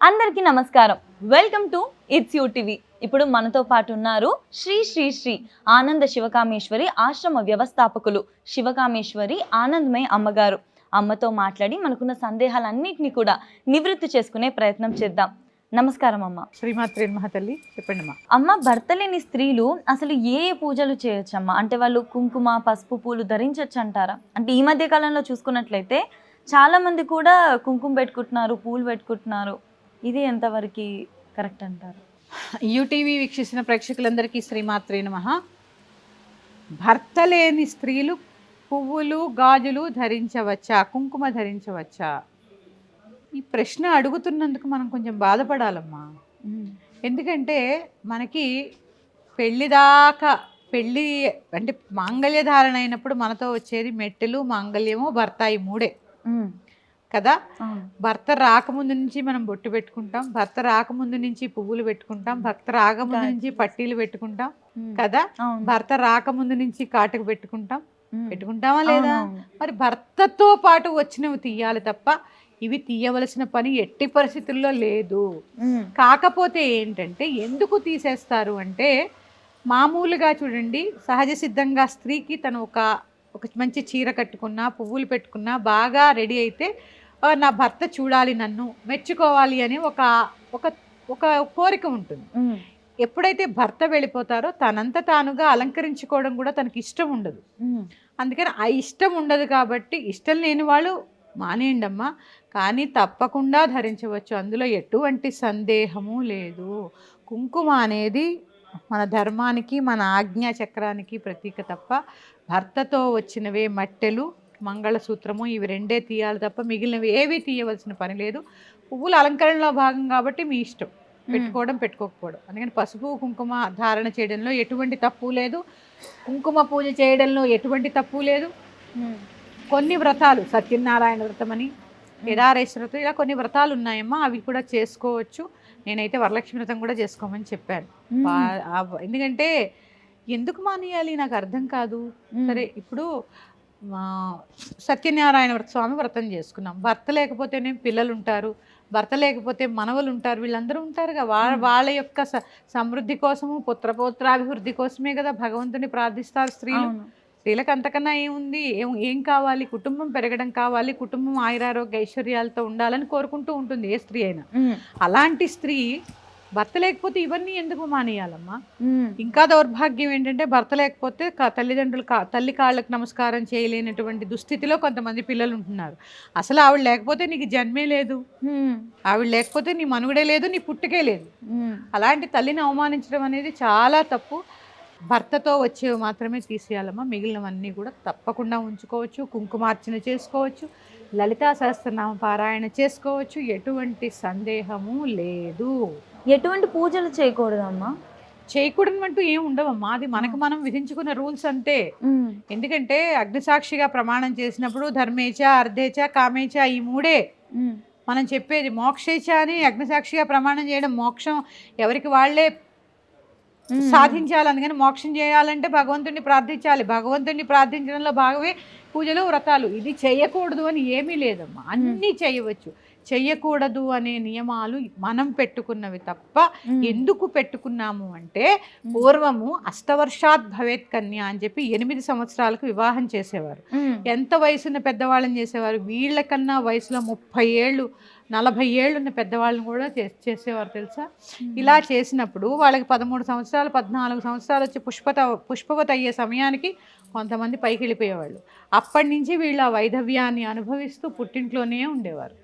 అందరికీ నమస్కారం. Welcome to it's you TV ఇప్పుడు మనతో పాటు ఉన్నారు శ్రీ శ్రీ శ్రీ ఆనంద శివకామేశ్వరి ఆశ్రమ వ్యవస్థాపకులు శివకామేశ్వరి ఆనందమయ అమ్మగారు. అమ్మతో మాట్లాడి మనకున్న సందేహాలన్నింటినీ కూడా నివృత్తి చేసుకునే ప్రయత్నం చేద్దాం. నమస్కారం అమ్మ. శ్రీమాత్రి నమః తల్లి. చెప్పండి అమ్మా. అమ్మ భర్త లేని స్త్రీలు అసలు ఏ ఏ పూజలు చేయొచ్చమ్మా? అంటే వాళ్ళు కుంకుమ పసుపు పూలు ధరించవచ్చు అంటారా అంటే ఈ మధ్య కాలంలో చూసుకున్నట్లయితే చాలా మంది కూడా కుంకుమ పెట్టుకుంటున్నారు పూలు పెట్టుకుంటున్నారు. ఇది ఎంతవరకు కరెక్ట్ అంటారు? యూటీవీ వీక్షిస్తున్న ప్రేక్షకులందరికీ శ్రీమాత్రి నమః. భర్త లేని స్త్రీలు పువ్వులు గాజులు ధరించవచ్చా? కుంకుమ ధరించవచ్చా? ఈ ప్రశ్న అడుగుతున్నందుకు మనం కొంచెం బాధపడాలమ్మా. ఎందుకంటే మనకి పెళ్ళి దాకా పెళ్ళి అంటే మాంగళ్య ధారణ అయినప్పుడు మనతో వచ్చేది మెట్టెలు మాంగళ్యము భర్త ఈ మూడే. కదా. భర్త రాకముందు నుంచి మనం బొట్టు పెట్టుకుంటాం భర్త రాకముందు నుంచి పువ్వులు పెట్టుకుంటాం భర్త రాకముందు నుంచి పట్టీలు పెట్టుకుంటాం కదా. భర్త రాకముందు నుంచి కాటుకు పెట్టుకుంటాం. పెట్టుకుంటామా లేదా. మరి భర్తతో పాటు వచ్చినవి తీయాలి తప్ప ఇవి తీయవలసిన పని ఎట్టి పరిస్థితుల్లో లేదు. కాకపోతే ఏంటంటే ఎందుకు తీసేస్తారు అంటే మామూలుగా చూడండి సహజ సిద్ధంగా స్త్రీకి తను ఒక ఒక మంచి చీర కట్టుకున్నా పువ్వులు పెట్టుకున్నా బాగా రెడీ అయితే "ఆ, నా భర్త చూడాలి నన్ను మెచ్చుకోవాలి అని ఒక ఒక ఒక కోరిక ఉంటుంది. ఎప్పుడైతే భర్త వెళ్ళిపోతారో తనంత తానుగా అలంకరించుకోవడం కూడా తనకి ఇష్టం ఉండదు. అందుకని ఆ ఇష్టం ఉండదు కాబట్టి ఇష్టం లేని వాళ్ళు మానేయండి అమ్మా కానీ తప్పకుండా ధరించవచ్చు. అందులో ఎటువంటి సందేహము లేదు. కుంకుమ అనేది మన ధర్మానికి మన ఆజ్ఞా చక్రానికి ప్రతీక తప్ప భర్తతో వచ్చినవే మట్టెలు మంగళసూత్రము ఇవి రెండే తీయాలి తప్ప మిగిలినవి ఏవి తీయవలసిన పని లేదు. పువ్వుల అలంకరణలో భాగం కాబట్టి మీ ఇష్టం. పెట్టుకోవడం పెట్టుకోకపోవడం. అందుకని పసుపు కుంకుమ ధారణ చేయడంలో ఎటువంటి తప్పు లేదు. కుంకుమ పూజ చేయడంలో ఎటువంటి తప్పు లేదు. కొన్ని వ్రతాలు సత్యనారాయణ వ్రతం అని కేదారేశ్వర వ్రతం ఇలా కొన్ని వ్రతాలు ఉన్నాయమ్మా. అవి కూడా చేసుకోవచ్చు. నేనైతే వరలక్ష్మి వ్రతం కూడా చేసుకోమని చెప్పాను. ఎందుకంటే ఎందుకు మానేయాలి? నాకు అర్థం కాదు. సరే ఇప్పుడు సత్యనారాయణ వ్రత స్వామి వ్రతం చేసుకున్నాం. భర్త లేకపోతేనే పిల్లలు ఉంటారు భర్త లేకపోతే మనవలు ఉంటారు వీళ్ళందరూ ఉంటారుగా. వాళ్ళ మ్మ్. వాళ్ళ యొక్క సమృద్ధి కోసము పుత్రపౌత్రాభివృద్ధి కోసమే కదా భగవంతుని ప్రార్థిస్తారు స్త్రీలు. స్త్రీలకు అంతకన్నా ఏముంది? ఏం ఏం కావాలి? కుటుంబం పెరగడం కావాలి. కుటుంబం ఆయురారోగ్య ఐశ్వర్యాలతో ఉండాలని కోరుకుంటూ ఉంటుంది ఏ స్త్రీ అయినా. అలాంటి స్త్రీ భర్త లేకపోతే ఇవన్నీ ఎందుకు మానేయాలమ్మా. ఇంకా దౌర్భాగ్యం ఏంటంటే భర్త లేకపోతే తల్లిదండ్రులు కా తల్లి కాళ్ళకు నమస్కారం చేయలేనటువంటి దుస్థితిలో కొంతమంది పిల్లలు ఉంటున్నారు. అసలు ఆవిడ లేకపోతే నీకు జన్మే లేదు. ఆవిడ లేకపోతే నీ మనుగడే లేదు నీ పుట్టుకే లేదు. అలాంటి తల్లిని అవమానించడం అనేది చాలా తప్పు. భర్తతో వచ్చేవి మాత్రమే తీసేయాలమ్మా. మిగిలినవన్నీ కూడా తప్పకుండా ఉంచుకోవచ్చు కుంకుమార్చన చేసుకోవచ్చు. లలితా సహస్రనామ పారాయణ చేసుకోవచ్చు. ఎటువంటి సందేహము లేదు. ఎటువంటి పూజలు చేయకూడదమ్మా? చేయకూడదు అంటూ ఏం ఉండవమ్మా అది మనకు మనం విధించుకున్న రూల్స్ అంతే. ఎందుకంటే అగ్నిసాక్షిగా ప్రమాణం చేసినప్పుడు ధర్మేచ అర్ధేచ కామేచ ఈ మూడే. మనం చెప్పేది మోక్షేచ అని అగ్నిసాక్షిగా ప్రమాణం చేయడం మోక్షం ఎవరికి వాళ్ళే సాధించాలని. కానీ మోక్షం చేయాలంటే భగవంతుడిని ప్రార్థించాలి. భగవంతుడిని ప్రార్థించడంలో భాగమే పూజలు వ్రతాలు. ఇది చేయకూడదు అని ఏమీ లేదమ్మా. అన్నీ చేయవచ్చు. చెయ్యకూడదు అనే నియమాలు మనం పెట్టుకున్నవి తప్ప. ఎందుకు పెట్టుకున్నాము అంటే పూర్వము అష్టవర్షాత్ భవేత్ కన్య అని చెప్పి ఎనిమిది సంవత్సరాలకు వివాహం చేసేవారు. ఎంత వయసున్న పెద్దవాళ్ళని చేసేవారు? వీళ్ళకన్నా వయసులో ముప్పై ఏళ్ళు నలభై ఏళ్ళు ఉన్న పెద్దవాళ్ళని కూడా చే- చేసేవారు తెలుసా? ఇలా చేసినప్పుడు వాళ్ళకి పదమూడు సంవత్సరాలు పద్నాలుగు సంవత్సరాలు వచ్చి పుష్పత పుష్పవతి అయ్యే సమయానికి కొంతమంది పైకి వెళ్ళిపోయేవాళ్ళు. అప్పటి నుంచి వీళ్ళు ఆ వైధవ్యాన్ని అనుభవిస్తూ పుట్టింట్లోనే ఉండేవారు.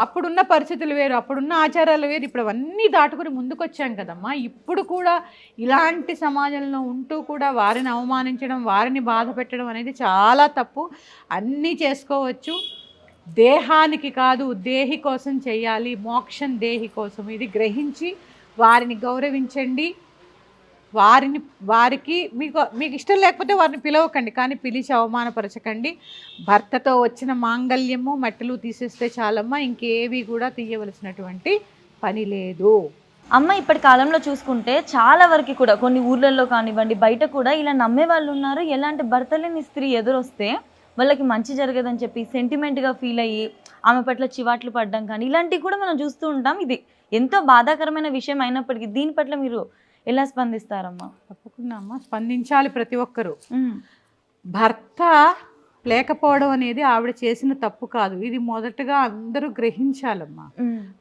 అప్పుడున్న పరిస్థితులు వేరు అప్పుడున్న ఆచారాలు వేరు. ఇప్పుడు అవన్నీ దాటుకుని ముందుకొచ్చాం కదమ్మా. ఇప్పుడు కూడా ఇలాంటి సమాజంలో ఉంటూ కూడా వారిని అవమానించడం వారిని బాధ పెట్టడం అనేది చాలా తప్పు. అన్నీ చేసుకోవచ్చు. దేహానికి కాదు దేహి కోసం చేయాలి. మోక్షం దేహి కోసం. ఇది గ్రహించి వారిని గౌరవించండి. వారిని వారికి మీకు మీకు ఇష్టం లేకపోతే వారిని పిలవకండి. కానీ పిలిచి అవమానపరచకండి. భర్తతో వచ్చిన మాంగల్యము మట్టెలు తీసేస్తే చాలమ్మా ఇంకేవి కూడా తీయవలసినటువంటి పని లేదు. అమ్మ ఇప్పటి కాలంలో చూసుకుంటే చాలా వరకు కూడా కొన్ని ఊర్లలో కానివ్వండి బయట కూడా ఇలా నమ్మే వాళ్ళు ఉన్నారు. ఎలాంటి భర్త లేని స్త్రీ ఎదురొస్తే వాళ్ళకి మంచి జరగదని చెప్పి సెంటిమెంట్గా ఫీల్ అయ్యి ఆమె పట్ల చివాట్లు పడడం కానీ ఇలాంటివి కూడా మనం చూస్తూ ఉంటాం. ఇది ఎంతో బాధాకరమైన విషయం అయినప్పటికీ దీని పట్ల మీరు ఎలా స్పందిస్తారమ్మా? తప్పకుండా అమ్మ స్పందించాలి ప్రతి ఒక్కరూ. భర్త లేకపోవడం అనేది ఆవిడ చేసిన తప్పు కాదు. ఇది మొదటగా అందరూ గ్రహించాలమ్మా.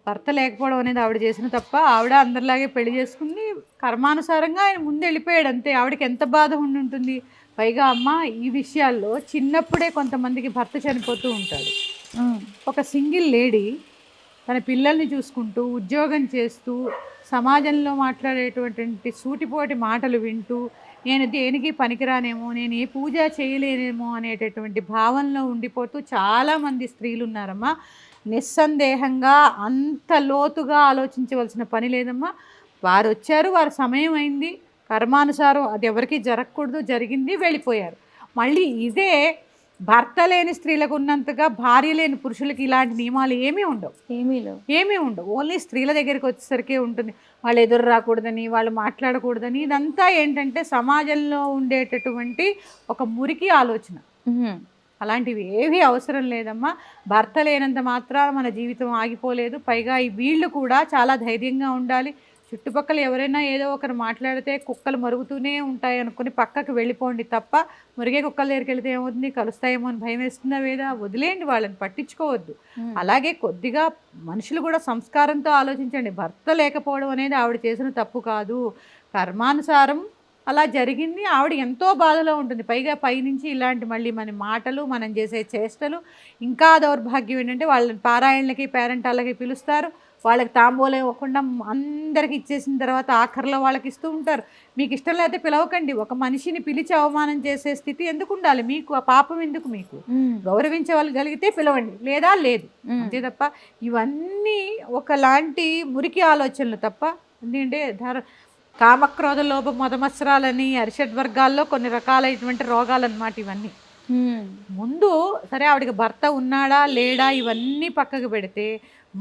భర్త లేకపోవడం అనేది ఆవిడ చేసిన తప్ప ఆవిడ అందరిలాగే పెళ్ళి చేసుకుంది కర్మానుసారంగా ఆయన ముందు వెళ్ళిపోయాడు అంతే. ఆవిడకి ఎంత బాధ ఉండి ఉంటుంది? పైగా అమ్మ ఈ విషయాల్లో చిన్నప్పుడే కొంతమందికి భర్త చనిపోతూ ఉంటాడు. ఒక సింగిల్ లేడీ తన పిల్లల్ని చూసుకుంటూ ఉద్యోగం చేస్తూ సమాజంలో మాట్లాడేటువంటి సూటిపోటి మాటలు వింటూ నేను దేనికి పనికిరానేమో నేను ఏ పూజ చేయలేనేమో అనేటటువంటి భావనలో ఉండిపోతూ చాలామంది స్త్రీలు ఉన్నారమ్మా నిస్సందేహంగా అంత లోతుగా ఆలోచించవలసిన పని లేదమ్మా. వారు వచ్చారు వారి సమయం అయింది. కర్మానుసారం అది ఎవరికి జరగకూడదు జరిగింది వెళ్ళిపోయారు. మళ్ళీ ఇదే భర్త లేని స్త్రీలకు ఉన్నంతగా భార్య లేని పురుషులకి ఇలాంటి నియమాలు ఏమీ ఉండవు. ఏమీ లేవు. ఏమీ ఉండవు. ఓన్లీ స్త్రీల దగ్గరికి వచ్చేసరికి ఉంటుంది. వాళ్ళు ఎదురు రాకూడదని వాళ్ళు మాట్లాడకూడదని. ఇదంతా ఏంటంటే సమాజంలో ఉండేటటువంటి ఒక మురికి ఆలోచన. అలాంటివి ఏవీ అవసరం లేదమ్మా. భర్త లేనంత మాత్రాన మన జీవితం ఆగిపోలేదు. పైగా ఈ వీళ్ళు కూడా చాలా ధైర్యంగా ఉండాలి. చుట్టుపక్కల ఎవరైనా ఏదో ఒకరు మాట్లాడితే కుక్కలు మరుగుతూనే ఉంటాయి అనుకుని పక్కకు వెళ్ళిపోండి తప్ప మురిగే కుక్కల దగ్గరికి వెళ్తే ఏమవుతుంది? కలుస్తాయేమో అని భయం వేస్తుందా వేదా వదిలేయండి వాళ్ళని పట్టించుకోవద్దు. అలాగే కొద్దిగా మనుషులు కూడా సంస్కారంతో ఆలోచించండి. భర్త లేకపోవడం అనేది ఆవిడ చేసిన తప్పు కాదు. కర్మానుసారం అలా జరిగింది. ఆవిడ ఎంతో బాధలో ఉంటుంది. పైగా పైనుంచి ఇలాంటి మళ్ళీ మన మాటలు మనం చేసే చేష్టలు ఇంకా దౌర్భాగ్యం ఏంటంటే వాళ్ళని పారాయణలకి పేరెంటాలకి పిలుస్తారు. వాళ్ళకి తాంబూలం ఇవ్వకుండా అందరికి ఇచ్చేసిన తర్వాత ఆఖరిలో వాళ్ళకి ఇస్తూ ఉంటారు. మీకు ఇష్టం లేకపోతే పిలవకండి. ఒక మనిషిని పిలిచి అవమానం చేసే స్థితి ఎందుకు ఉండాలి? మీకు ఆ పాపం ఎందుకు మీకు? గౌరవించే వాళ్ళు కలిగితే పిలవండి. లేదా లేదు. అంతే తప్ప ఇవన్నీ ఒకలాంటి మురికి ఆలోచనలు తప్ప ఎందుకంటే ధర కామక్రోధ లోభ మదమత్సరాలని అరిషడ్ వర్గాల్లో కొన్ని రకాలైనటువంటి రోగాలు అన్నమాట ఇవన్నీ. ముందు సరే ఆవిడకి భర్త ఉన్నాడా లేడా ఇవన్నీ పక్కకు పెడితే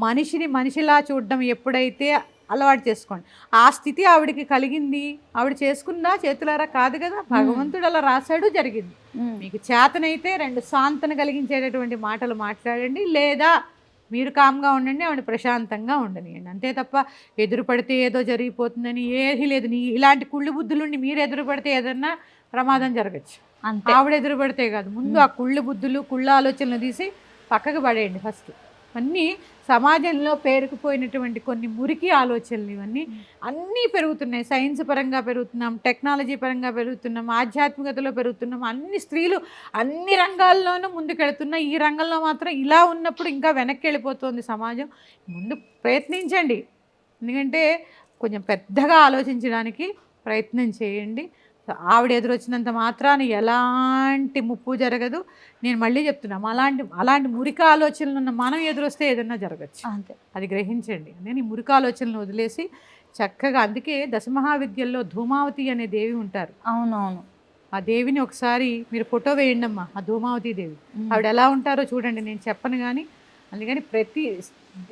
మనిషిని మనిషిలా చూడడం ఎప్పుడైతే అలవాటు చేసుకోండి. ఆ స్థితి ఆవిడకి కలిగింది. ఆవిడ చేసుకున్నా చేతులారా కాదు కదా భగవంతుడు అలా రాశాడు జరిగింది. మీకు చేతనైతే రెండు సాంతన కలిగించేటటువంటి మాటలు మాట్లాడండి లేదా మీరు కామ్గా ఉండండి ఆవిడ ప్రశాంతంగా ఉండనియండి. అంతే తప్ప ఎదురు పడితే ఏదో జరిగిపోతుందని ఏది లేదు. నీ ఇలాంటి కుళ్ళు బుద్ధులుండి మీరు ఎదురు పడితే ఏదన్నా ప్రమాదం జరగచ్చు. ఆవిడ ఎదురు పడితే కాదు. ముందు ఆ కుళ్ళు బుద్ధులు కుళ్ళ ఆలోచనలు తీసి పక్కకు పడేయండి ఫస్ట్. అన్నీ సమాజంలో పేరుకుపోయినటువంటి కొన్ని మురికి ఆలోచనలు ఇవన్నీ అన్నీ పెరుగుతున్నాయి. సైన్స్ పరంగా పెరుగుతున్నాం టెక్నాలజీ పరంగా పెరుగుతున్నాం ఆధ్యాత్మికతలో పెరుగుతున్నాం. అన్ని స్త్రీలు అన్ని రంగాల్లోనూ ముందుకెళ్తున్నా ఈ రంగంలో మాత్రం ఇలా ఉన్నప్పుడు ఇంకా వెనక్కి వెళ్ళిపోతుంది సమాజం. ముందు ప్రయత్నించండి. ఎందుకంటే కొంచెం పెద్దగా ఆలోచించడానికి ప్రయత్నం చేయండి. ఆవిడ ఎదురొచ్చినంత మాత్రాన ఎలాంటి ముప్పు జరగదు. నేను మళ్ళీ చెప్తున్నాం అలాంటి అలాంటి మురికి ఆలోచనలు ఉన్న మనం ఎదురొస్తే ఏదన్నా జరగచ్చు. అంతే. అది గ్రహించండి. నేను ఈ మురికి ఆలోచనలు వదిలేసి చక్కగా అందుకే దశమహావిద్యల్లో ధూమావతి అనే దేవి ఉంటారు. అవునవును. ఆ దేవిని ఒకసారి మీరు ఫోటో వేయండి అమ్మా ఆ ధూమావతి దేవి. ఆవిడ ఎలా ఉంటారో చూడండి నేను చెప్పను కానీ అందుకని ప్రతి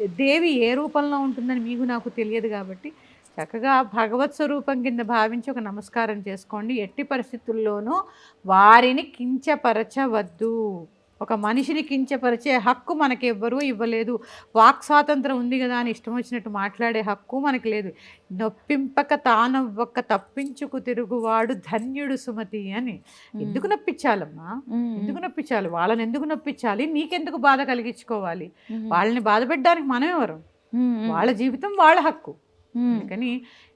దేవి ఏ రూపంలో ఉంటుందని మీకు నాకు తెలియదు కాబట్టి చక్కగా భగవత్ స్వరూపం కింద భావించి ఒక నమస్కారం చేసుకోండి. ఎట్టి పరిస్థితుల్లోనూ వారిని కించపరచవద్దు. ఒక మనిషిని కించపరిచే హక్కు మనకి ఎవ్వరూ ఇవ్వలేదు. వాక్ స్వాతంత్రం ఉంది కదా అని ఇష్టం వచ్చినట్టు మాట్లాడే హక్కు మనకి లేదు. నొప్పింపక తానవ్వక తప్పించుకు తిరుగువాడు ధన్యుడు సుమతి అని. ఎందుకు నొప్పించాలమ్మా? ఎందుకు నొప్పించాలి? వాళ్ళని ఎందుకు నొప్పించాలి? నీకెందుకు బాధ కలిగించుకోవాలి? వాళ్ళని బాధ పెట్టడానికి మనం ఎవరు వాళ్ళ జీవితం వాళ్ళ హక్కు. అందుకని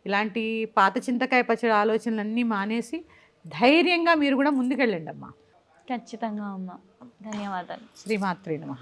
ఇలాంటి పాత చింతకాయ పచ్చడి ఆలోచనలన్నీ మానేసి ధైర్యంగా మీరు కూడా ముందుకెళ్ళండి అమ్మా ఖచ్చితంగా అమ్మా. ధన్యవాదాలు. శ్రీమాత్రి నమ.